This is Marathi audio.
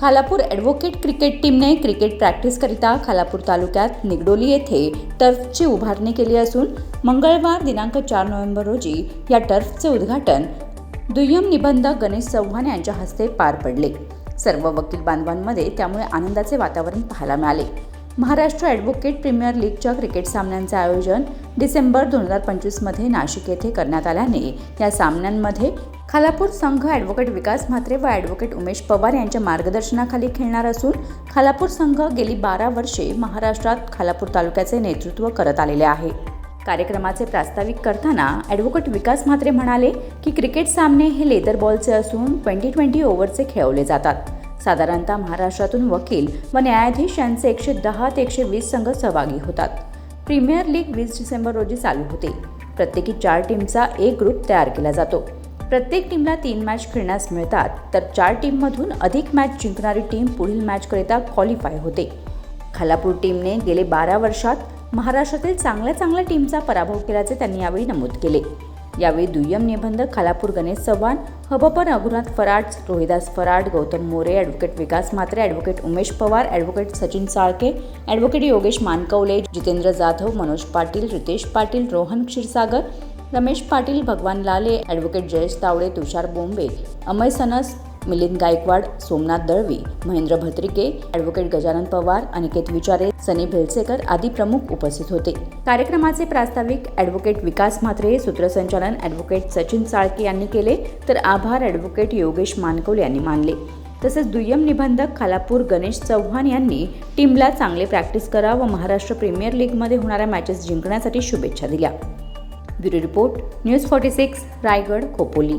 खालापूर ॲडव्होकेट क्रिकेट टीमने क्रिकेट प्रॅक्टिसकरिता खालापूर तालुक्यात निगडोली येथे टर्फची उभारणी केली असून मंगळवार दिनांक चार नोव्हेंबर रोजी या टर्फचे उद्घाटन दुय्यम निबंधक गणेश चव्हाण यांच्या हस्ते पार पडले. सर्व वकील बांधवांमध्ये त्यामुळे आनंदाचे वातावरण पाहायला मिळाले. महाराष्ट्र ॲडव्होकेट प्रीमियर लीगच्या क्रिकेट सामन्यांचे आयोजन डिसेंबर दोन हजार पंचवीसमध्ये नाशिक येथे करण्यात आल्याने या सामन्यांमध्ये खालापूर संघ ॲडव्होकेट विकास म्हात्रे व ॲडव्होकेट उमेश पवार यांच्या मार्गदर्शनाखाली खेळणार असून खालापूर संघ गेली बारा वर्षे महाराष्ट्रात खालापूर तालुक्याचे नेतृत्व करत आलेले आहे. कार्यक्रमाचे प्रास्ताविक करताना ॲडव्होकेट विकास म्हात्रे म्हणाले की क्रिकेट सामने हे लेदर बॉलचे असून ट्वेंटी ट्वेंटी ओव्हरचे खेळवले जातात. साधारणतः महाराष्ट्रातून वकील व न्यायाधीश यांचे एकशे दहा ते एकशे वीस संघ सहभागी होतात. प्रीमियर लीग वीस डिसेंबर रोजी चालू होते. प्रत्येकी चार टीमचा एक ग्रुप तयार केला जातो. प्रत्येक टीमला तीन मॅच खेळण्यास मिळतात. तर चार टीममधून अधिक मॅच जिंकणारी टीम पुढील मॅचकरिता क्वालिफाय होते. खालापूर टीमने गेले बारा वर्षात महाराष्ट्रातील चांगल्या चांगल्या टीमचा पराभव केल्याचे त्यांनी यावेळी नमूद केले. यावेळी दुय्यम निबंधक Khalapur Ganesh Chavan हबप Raghunath Farad Rohidas Farad Gautam More advocate Vikas Mhatre advocate Umesh Pawar advocate Sachin Salke advocate Yogesh Mankavale Jitendra Jadhav Manoj Patil Ritesh Patil Rohan Kshirsagar Ramesh Patil Bhagwan Lale advocate Jayesh Tawde Tushar Bombe Amay Sanas Milind Gaikwad Somnath Dalvi Mahendra Bhatrike advocate Gajanan Pawar Aniket Vichare Sunny Bhelsekar आदी प्रमुख उपस्थित होते. कार्यक्रमाचे प्रास्ताविक ॲडव्होकेट विकास म्हात्रे सूत्रसंचालन ॲडव्होकेट सचिन साळके यांनी केले तर आभार ॲडव्होकेट योगेश मानकोल यांनी मानले. तसेच दुय्यम निबंधक खालापूर गणेश चव्हाण यांनी टीमला चांगले प्रॅक्टिस करा व महाराष्ट्र प्रीमियर लीगमध्ये होणाऱ्या मॅचेस जिंकण्यासाठी शुभेच्छा दिल्या. Bureau report news forty six Raigad Khopoli.